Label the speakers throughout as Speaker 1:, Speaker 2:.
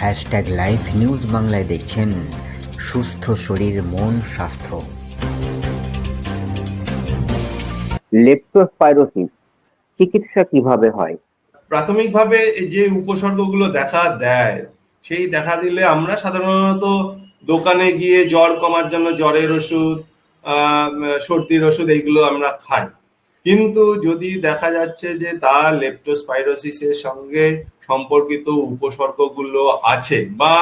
Speaker 1: Hashtag live news বাংলায় দেখছেন সুস্থ শরীর মন স্বাস্থ্য।
Speaker 2: লেপ্টোস্পাইরোসিস চিকিৎসা কীভাবে হয়?
Speaker 3: প্রাথমিকভাবে যে উপসর্গগুলো দেখা দেয় সেই দেখা দিলে আমরা সাধারণত দোকানে গিয়ে জ্বর কমার জন্য জ্বরের ওষুধ আহ, সর্দির ওষুধ এইগুলো আমরা খাই। কিন্তু যদি দেখা যাচ্ছে যে তার লেপ্টোস্পাইরোসিসের সঙ্গে সম্পর্কিত উপসর্গগুলো আছে বা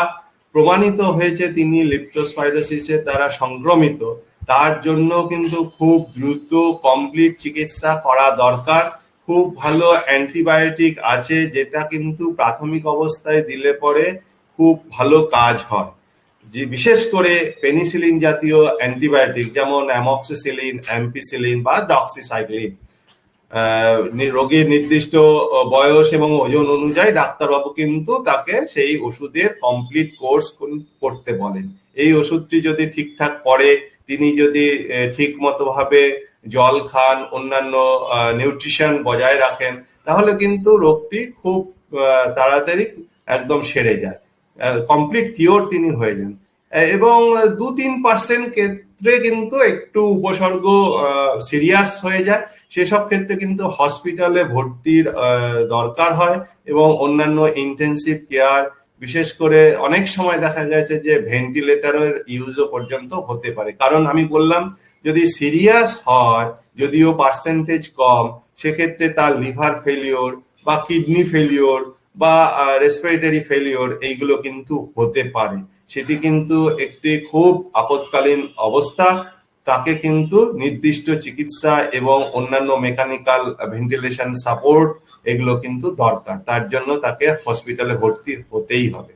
Speaker 3: প্রমাণিত হয়েছে তিনি লেপ্টোস্পাইরোসিসের দ্বারা সংক্রমিত, তার জন্য কিন্তু খুব দ্রুত কমপ্লিট চিকিৎসা করা দরকার। খুব ভালো অ্যান্টিবায়োটিক আছে যেটা কিন্তু প্রাথমিক অবস্থায় দিলে পরে খুব ভালো কাজ হয়। যে বিশেষ করে পেনিসিলিন জাতীয় অ্যান্টিবায়োটিক, যেমন অ্যামক্সিসিলিন, অ্যাম্পিসিলিন বা ডক্সিসাইক্লিন রোগীর নির্দিষ্ট বয়স এবং ওজন অনুযায়ী ডাক্তারবাবু কিন্তু তাকে সেই ওষুধের কমপ্লিট কোর্স করতে বলেন। এই ওষুধটি যদি ঠিকঠাক পড়ে, তিনি যদি ঠিক মতো ভাবে জল খান, অন্যান্য নিউট্রিশন বজায় রাখেন, তাহলে কিন্তু রোগটি খুব তাড়াতাড়ি একদম সেরে যায়। কমপ্লিট কিওর তিনি হয়ে যান। এবং দু তিন পার্সেন্ট ক্ষেত্রে কিন্তু একটু উপসর্গ সিরিয়াস হয়ে যায়। সেসব ক্ষেত্রে কিন্তু হসপিটালে ভর্তির দরকার হয় এবং অন্যান্য ইন্টেন্সিভ কেয়ার বিশেষ করে অনেক সময় দেখা যাচ্ছে যে ভেন্টিলেটরের ইউজও পর্যন্ত হতে পারে। কারণ আমি বললাম, যদি সিরিয়াস হয়, যদিও পার্সেন্টেজ কম, সেক্ষেত্রে তার লিভার ফেলিওর বা কিডনি ফেলিওর বা রেসপিরেটরি ফেলিওর এইগুলো কিন্তু হতে পারে। সেটি কিন্তু একটি খুব আপৎকালীন অবস্থা। তাকে কিন্তু নির্দিষ্ট চিকিৎসা এবং অন্যান্য মেকানিক্যাল ভেন্টিলেশন সাপোর্ট এগুলো কিন্তু দরকার। তার জন্য তাকে হসপিটালে ভর্তি হতেই হবে।